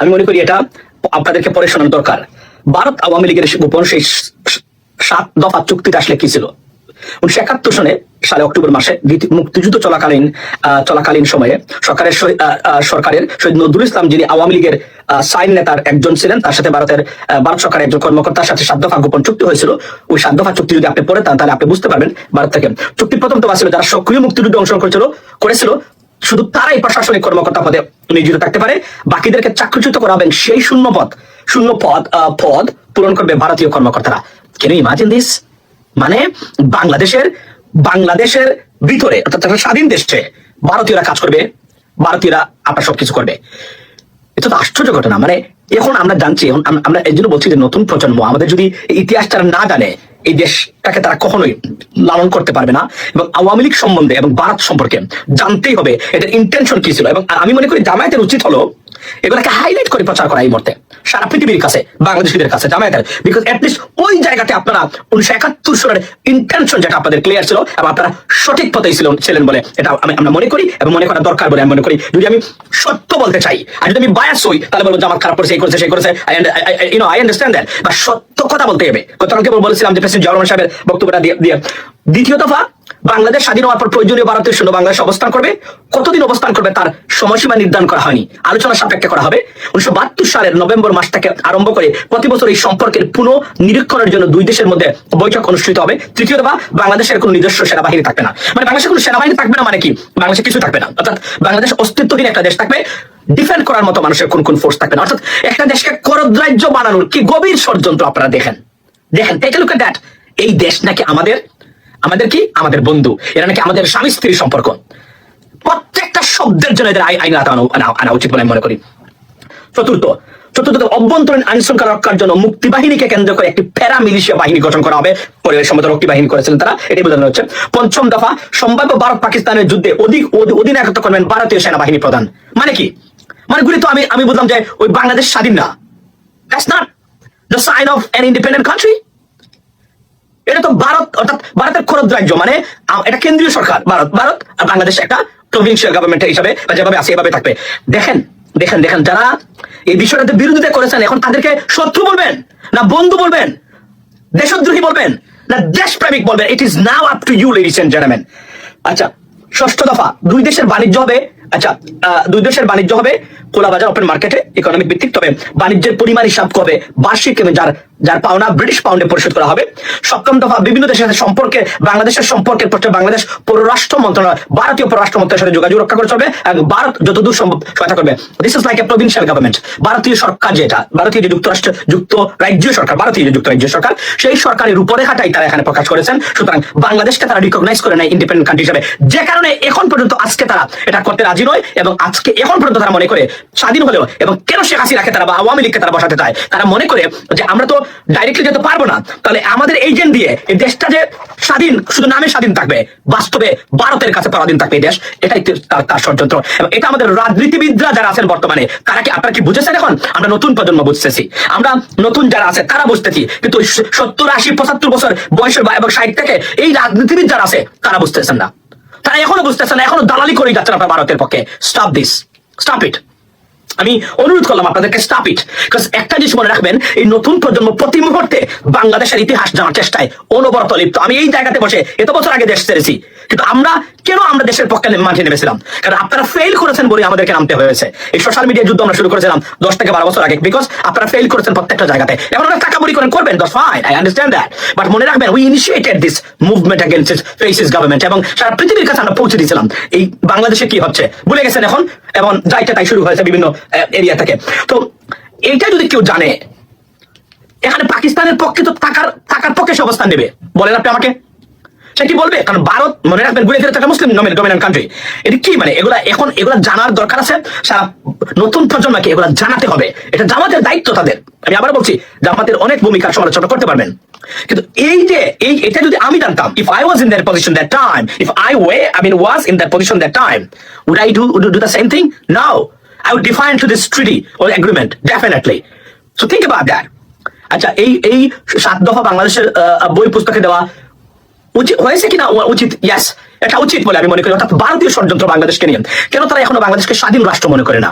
আমি মনে করি এটা আপনাদেরকে পরে শোনার দরকার। ভারত আওয়ামী লীগের গোপন সেই সাত দফা চুক্তিটা আসলে কি ছিল? উনিশশো একাত্তর সনে, সালে অক্টোবর মাসে মুক্তিযুদ্ধ চলাকালীন চলাকালীন সময়ে সরকারের সরকারের শহীদ নজরুল ইসলাম যিনি আওয়ামী লীগের সাইন নেতার একজন ছিলেন, তার সাথে ভারতের ভারত সরকারের একজন কর্মকর্তার সাথে সাত দফা গোপন চুক্তি হয়েছিল। ওই সাত দফা চুক্তি যদি আপনি পড়ে তাহলে আপনি বুঝতে পারবেন ভারত থেকে। চুক্তি প্রথম তো ছিল যারা সক্রিয় মুক্তিযুদ্ধে অংশগ্রহণ করেছিল করেছিল শুধু তারাই প্রশাসনিক কর্মকর্তা পদে নিয়োজিত থাকতে পারে। বাকিদেরকে চাকরিচ্যুত করা হবে সেই শূন্য পদ শূন্য পদ পদ পূরণ করবে ভারতীয় কর্মকর্তারা। কেন ইমাজিন দিস মানে বাংলাদেশের বাংলাদেশের ভিতরে, অর্থাৎ স্বাধীন দেশে ভারতীয়রা কাজ করবে, ভারতীয়রা আপনার সবকিছু করবে। এটা তো আশ্চর্য ঘটনা। মানে এখন আমরা জানছি আমরা এই জন্য বলছি যে নতুন প্রজন্ম আমাদের যদি এই ইতিহাস তারা না জানে এই দেশটাকে তারা কখনোই লালন করতে পারবে না এবং আওয়ামী লীগ সম্বন্ধে এবং ভারত সম্পর্কে জানতেই হবে এটার ইন্টেনশন কি ছিল। এবং আমি মনে করি জামায়াতের উচিত হলো এগুলোকে হাইলাইট করে প্রচার করা এই মুহূর্তে। সারা পৃথিবীর কাছে, বাংলাদেশিদের কাছে, জামায়াতের। বিকজ অ্যাটলিস্ট ওই জায়গাতে আপনারা উনিশশো একাত্তর সালের ইন্টেনশন যেটা আপনাদের ক্লিয়ার ছিল এবং আপনারা সঠিক পথেই ছিলেন ছিলেন বলে এটা আমি, আমরা মনে করি এবং মনে করা দরকার বলে আমি মনে করি। যদি আমি সত্য বলতে চাই, আর যদি আমি বায়াস হই, তাহলে বলব আমার খারাপ করেছে, এই করেছে, সেই করেছে ইউনো আই আন্ডারস্ট্যান্ড দ্যাট বা সত্য কথা বলতে হবে। গতকালকে বলেছিলাম যে প্রেসিডেন্ট রহমান সাহেবের বক্তব্যটা দিয়ে দ্বিতীয় দফা বাংলাদেশ স্বাধীন হওয়ার পর প্রয়োজনীয় ভারতের সৈন্য বাংলাদেশ অবস্থান করবে। কতদিন অবস্থান করবে তার সময়সীমা নির্ধারণ করা হয়নি। আলোচনা সাপেক্ষে করা হবে। উনিশশো বাহাত্তর সালের নভেম্বর মাস থেকে আরম্ভ করে প্রতি বছর এই সম্পর্কের পুনঃ নিরীক্ষণের জন্য দুই দেশের মধ্যে বৈঠক অনুষ্ঠিত হবে। তৃতীয় দফা বাংলাদেশের কোনো নিজস্ব সেনাবাহিনী থাকবে না। মানে বাংলাদেশের কোনো সেনাবাহিনী থাকবে না মানে কি? বাংলাদেশে কিছু থাকবে না। অর্থাৎ বাংলাদেশ অস্তিত্বহীন একটা দেশ থাকবে। ডিফেন্ড করার মতো মানুষের কোন কোন ফোর্স থাকবে না। অর্থাৎ একটা দেশকে করদ্রাজ্য বানানোর কি গভীর ষড়যন্ত্র আপনারা দেখেন। দেখেন দ্যাট এই দেশ নাকি আমাদের আমাদের কি? আমাদের বন্ধু। এরা নাকি আমাদের স্বামী স্ত্রীর সম্পর্ক। প্রত্যেকটা শব্দের জন্য এদের আই- আইন আনা উচিত বলে আমি মনে করি। চতুর্থ চতুর্থ অভ্যন্তরীণ আইন শৃঙ্খলা রক্ষার জন্য মুক্তি বাহিনীকে কেন্দ্র করে একটি প্যারা মিলিশিয়া বাহিনী গঠন করা হবে। পরিবেশ সম্মত রক্ষী বাহিনী করেছিলেন তারা। এটি বোঝানো হচ্ছে। পঞ্চম দফা, সম্ভাব্য ভারত পাকিস্তানের যুদ্ধে অধিক অধি- অধিনায়কত্ব করবেন ভারতীয় সেনাবাহিনী প্রধান। মানে কি? মানে গুলি তো আমি আমি বুঝলাম যে ওই বাংলাদেশ স্বাধীন না। That's not the sign of an independent country এটা তো ভারত, অর্থাৎ ভারতের খরচ রাজ্য মানে এটা কেন্দ্রীয় সরকার, ভারত ভারত আর বাংলাদেশ একটা প্রভিন্সিয়াল গভর্নমেন্ট হিসাবে যেভাবে আছে এভাবে থাকবে। দেখেন দেখেন দেখেন, যারা এই বিষয়টাতে বিরোধিতা করেছেন, এখন তাদেরকে শত্রু বলবেন না বন্ধু বলবেন, দেশদ্রোহী বলবেন না দেশপ্রেমিক বলবেন it is now up to you ladies and gentleman আচ্ছা ষষ্ঠ দফা, দুই দেশের বাণিজ্য হবে আচ্ছা দুই দেশের বাণিজ্য হবে, খোলা বাজার ওপেন মার্কেটে ইকোনমিক ভিত্তিক, তবে বাণিজ্যের পরিমাণ হিসাব করবে, বার্ষিক যার যার পাওনা ব্রিটিশ পাউন্ডে পরিশোধ করা হবে। সপ্তম দফা বিভিন্ন দেশের সাথে সম্পর্কে, বাংলাদেশের সম্পর্কের পক্ষে বাংলাদেশ পররাষ্ট্র মন্ত্রণালয়, ভারতীয় পররাষ্ট্র মন্ত্রণালয়ের সাথে যোগাযোগ রক্ষা করে চলবে এবং ভারত যতদূর সম্ভব সহায়তা করবে। This is like a provincial government ভারতীয় সরকার যেটা, ভারতীয় যে যুক্তরাষ্ট্র, যুক্ত রাজ্য সরকার, ভারতীয় যে যুক্ত রাজ্য সরকার, সেই সরকারের রূপরেখাটাই তারা এখানে প্রকাশ করেছেন। সুতরাং বাংলাদেশকে তারা রিকগনাইজ করে নেয় ইন্ডিপেন্ডেন্ট কান্ট্রি হিসেবে। যে কারণে এখন পর্যন্ত আজকে তারা এটা করতে রাজি নয় এবং আজকে এখন পর্যন্ত তারা মনে করে স্বাধীন হলেও এবং কেন শেখ হাসিনাকে তারা বা আওয়ামী লীগকে তারা বসাতে চায়? তারা মনে করে যে আমরা তো ডাইরেক্টলি যেতে পারব না। তাহলে আমাদের এজেন্ট দিয়ে এই দেশটা যে স্বাধীন, শুধু নামে স্বাধীন থাকবে, বাস্তবে ভারতের কাছে পরাধীন থাকবে এই দেশ, এটাই তার তার ষড়যন্ত্র। এবং এটা আমাদের রাজনীতিবিদরা যারা আছেন বর্তমানে, তারা কি, আপনারা কি বুঝেছেন এখন? আমরা নতুন প্রজন্ম বুঝতেছি। আমরা নতুন যারা আছে, তারা বুঝতেছি, কিন্তু সত্তর, আশি, পঁচাত্তর বছর বয়সের এবং ষাট থেকে এই রাজনীতিবিদ যারা আছে, তারা বুঝতেছেন না। তারা এখনও বুঝতেছেন না, এখনও দালালি করে যাচ্ছেন আপনার ভারতের পক্ষে। স্টপ দিস স্টপ ইট আমি অনুরোধ করলাম আপনাদেরকে স্টপ ইট একটা জিনিস মনে রাখবেন, এই নতুন প্রজন্ম প্রতি মুহূর্তে বাংলাদেশের ইতিহাস জানার চেষ্টায় অনবরত লিপ্ত। আমি এই জায়গাতে বসে এত বছর আগে দেশ ছেড়েছি, কিন্তু আমরা কেন আমরা দেশের পক্ষে মাঠে নেমেছিলাম? কারণ আপনারা ফেল করেছেন বলে আমাদেরকে নামতে হয়েছে। এই সোশ্যাল মিডিয়া যুদ্ধ আমরা শুরু করেছিলাম দশ থেকে বারো বছর আগে বিকজ আপনারা ফেল করেছেন প্রত্যেকটা জায়গাতে। এখন আপনারা টাকা বুড়ি করেন, করবেন দশ fine I understand that but মনে রাখবেন we initiated this movement against fascist government এবং সারা পৃথিবীর কাছে আমরা পৌঁছে দিয়েছিলাম। এই বাংলাদেশে কি হচ্ছে? ভুলে গেছেন এখন? এবং যাইটা তাই শুরু হয়েছে বিভিন্ন এরিয়া থেকে। তো এইটা যদি কেউ জানে, এখানে পাকিস্তানের পক্ষে তো টাকার টাকার পক্ষে সে অবস্থান নেবে। বলেন আপনি আমাকে। সে কি বলবে? কারণ ভারত মনে রাখবেন ঘুরে ফিরে একটা মুসলিম ডমিনেন্ট কান্ট্রি এটা কি মানে? এগুলা এখন, এগুলা জানার দরকার আছে। সারা নতুন প্রজন্মকে এগুলা জানাতে হবে। এটা জামাতের দায়িত্ব তাদের। আমি আবার বলছি, জামাতের অনেক ভূমিকার সমালোচনা করতে পারবেন। কিন্তু এই যে, এই, এটা যদি আমি জানতাম if I was in that position that time if I way I mean was in that position that time would I do do the same thing now I would define to this treaty or agreement definitely so think about that আচ্ছা এই এই সাত দফা বাংলাদেশের বই পুস্তকে দেওয়া উচিত হয়েছে কিনা? উচিত ইয়াস এটা উচিত বলে আমি মনে করি, অর্থাৎ ভারতীয় ষড়যন্ত্র বাংলাদেশকে নিয়ে। কেন তারা এখনও বাংলাদেশকে স্বাধীন রাষ্ট্র মনে করে না?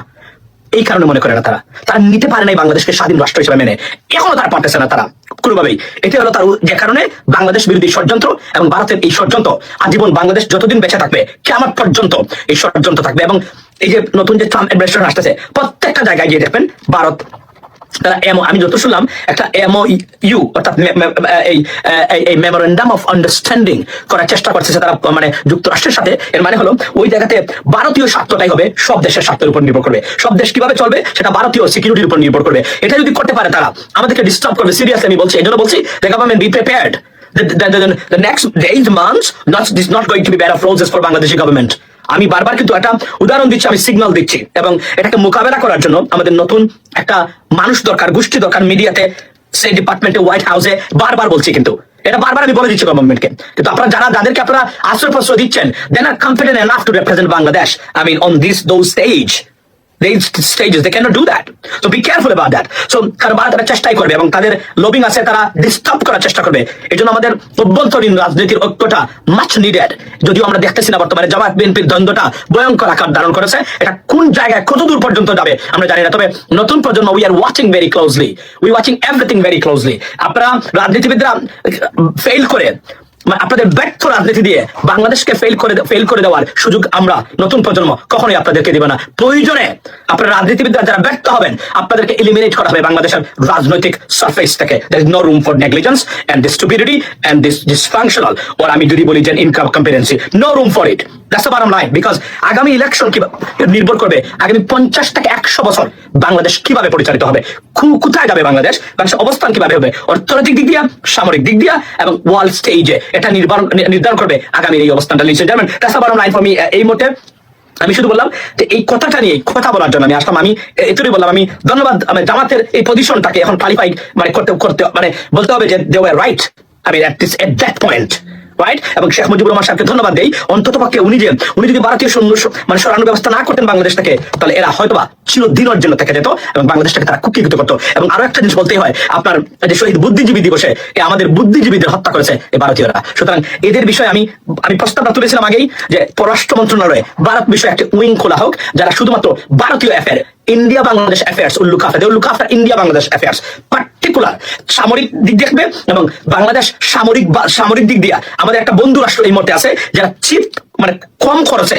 এই কারণে মনে করে না তারা। তারা নিতে পারে নাই বাংলাদেশকে স্বাধীন রাষ্ট্র হিসেবে মেনে। এখনও তারা পারতেছে না তারা, কোনোভাবেই। এটি হলো তার যে কারণে বাংলাদেশ বিরোধী ষড়যন্ত্র এবং ভারতের এই ষড়যন্ত্র, আজীবন বাংলাদেশ যতদিন বেঁচে থাকবে কেমন পর্যন্ত এই ষড়যন্ত্র থাকবে। এবং এই যে নতুন যে ট্রাম্প অ্যাডমিনিস্ট্রেশন আসতেছে, প্রত্যেকটা জায়গায় গিয়ে দেখবেন, ভারত আমি যত শুনলাম একটা এমও ইউ অর্থাৎ এই মেমোরেন্ডাম অফ আন্ডারস্ট্যান্ডিং করার চেষ্টা করতেছে তারা মানে যুক্তরাষ্ট্রের সাথে। এর মানে হলো ওই জায়গাতে ভারতীয় স্বার্থটাই হবে সব দেশের স্বার্থের উপর নির্ভর করবে। সব দেশ কীভাবে চলবে সেটা ভারতীয় সিকিউরিটির উপর নির্ভর করবে। এটা যদি করতে পারে তারা আমাদেরকে ডিস্টার্ব করবে সিরিয়াসলি আমি বলছি এই জন্য বলছি the government be prepared The, the, the, the, next days, months, not, this not going. আমি বারবার কিন্তু একটা উদাহরণ দিচ্ছি, আমি সিগন্যাল দিচ্ছি। এবং এটাকে মোকাবেলা করার জন্য আমাদের নতুন একটা মানুষ দরকার, গোষ্ঠী দরকার মিডিয়াতে, সেই ডিপার্টমেন্টে হোয়াইট হাউসে বারবার বলছি কিন্তু। এটা বারবার আমি বলে দিচ্ছি গভর্নমেন্টকে কিন্তু আপনারা যারা, যাদেরকে আপনারা আশ্রয় প্রশ্রয় দিচ্ছেন then are confident enough to represent Bangladesh I mean on this though stage কারণ তারা চেষ্টাই করবে এবং তাদের আছে, তারা ডিস্টার্ব করার চেষ্টা করবে। এই জন্য আমাদের অভ্যন্তরীণ রাজনীতির ঐক্যটা মাচ নিডেড যদিও আমরা দেখতেছি না বর্তমানে জামাত, বিএনপির দ্বন্দ্বটা ভয়ঙ্কর আকার ধারণ করেছে। এটা কোন জায়গায় কত দূর পর্যন্ত যাবে, আমরা জানি না। তবে নতুন প্রজন্ম we are watching very closely we watching everything very closely আপনারা রাজনীতিবিদরা ফেল করে মানে আপনাদের ব্যর্থ রাজনীতি দিয়ে বাংলাদেশকে ফেল করে ফেল করে দেওয়ার সুযোগ আমরা, নতুন প্রজন্ম কখনোই আপনাদেরকে দিবে না। প্রয়োজনে আপনারা রাজনীতিবিদরা যারা ব্যর্থ হবেন, আপনাদেরকে এলিমিনেট করা হবে বাংলাদেশের রাজনৈতিক সারফেস থেকে। There is no room for negligence and this stupidity and this dysfunctional or আমি যদি বলি যে incompetency no room for it that's bottom line because আগামী ইলেকশন কি নির্ভর করবে, আগামী পঞ্চাশ থেকে একশো বছর বাংলাদেশ কীভাবে পরিচালিত হবে কোথায় যাবে বাংলাদেশ, বাংলাদেশের অবস্থান কীভাবে হবে, অর্থনৈতিক দিক দিয়া, সামরিক দিক দিয়া, এবং ওয়ার্ল্ড স্টেজে এটা নির্ধারণ নির্ধারণ করবে আগামী এই অবস্থানটা লিখছে জানেন that's bottom line for me এই মুহূর্তে আমি শুধু বললাম যে এই কথাটা নিয়ে, কথা বলার জন্য আমি আসলাম। আমি এতটাই বললাম, আমি ধন্যবাদ জামাতের এই পজিশনটাকে এখন ক্লারিফাই মানে করতে করতে মানে বলতে হবে যে দে ওয়ার রাইট আমি at this at that point right এবং শেখ মুজিবুর রহমান সাহেবকে ধন্যবাদ দেই। অন্তত পক্ষে উনি যে, উনি যদি ভারতীয় সৈন্য মানে সরানোর ব্যবস্থা না করতেন বাংলাদেশ থেকে তাহলে এরা হয়তোবা চিরদিনের জন্য থেকে যেত এবং বাংলাদেশটাকে তারা কুকিকৃত করতো। এবং আরও একটা জিনিস বলতেই হয়, আপনার যে শহীদ বুদ্ধিজীবী দিবসে আমাদের বুদ্ধিজীবীদের হত্যা করেছে এই ভারতীয়রা। সুতরাং এদের বিষয়ে আমি আমি প্রস্তাবটা তুলেছিলাম আগেই যে পররাষ্ট্র মন্ত্রণালয়ে ভারত বিষয়ে একটি উইং খোলা হোক, যারা শুধুমাত্র ভারতীয় affair India Bangladesh affairs will look after they will look after India Bangladesh affairs particular সামরিক দিক দেখবে এবং বাংলাদেশ সামরিক সামরিক দিক দিয়া আমাদের একটা বন্ধু রাষ্ট্র এই মুহূর্তে আছে যারা চিপ মানে কম খরচে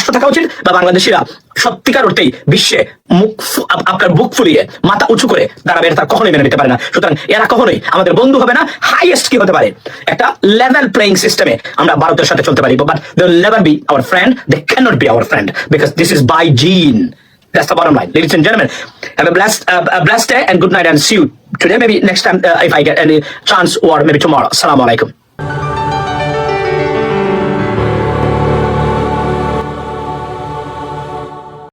রাষ্ট্র থাকা উচিত বা বাংলাদেশিরা সত্যিকার অর্থেই বিশ্বে মুখ আপনার বুক ফুলিয়ে মাথা উঁচু করে দাঁড়াবে এটা কখনোই মেনে নিতে পারে না সুতরাং এরা কখনোই আমাদের বন্ধু হবে না হাইয়েস্ট কি হতে পারে একটা লেভেল প্লেইং সিস্টেমে আমরা ভারতের সাথে চলতে পারি but they never be our friend they cannot be our friend because this is by gene That's the bottom line. Ladies and gentlemen, have a blessed, uh, a blessed day and good night and see you today, maybe next time uh, if I get any chance or maybe tomorrow. Assalamu alaikum.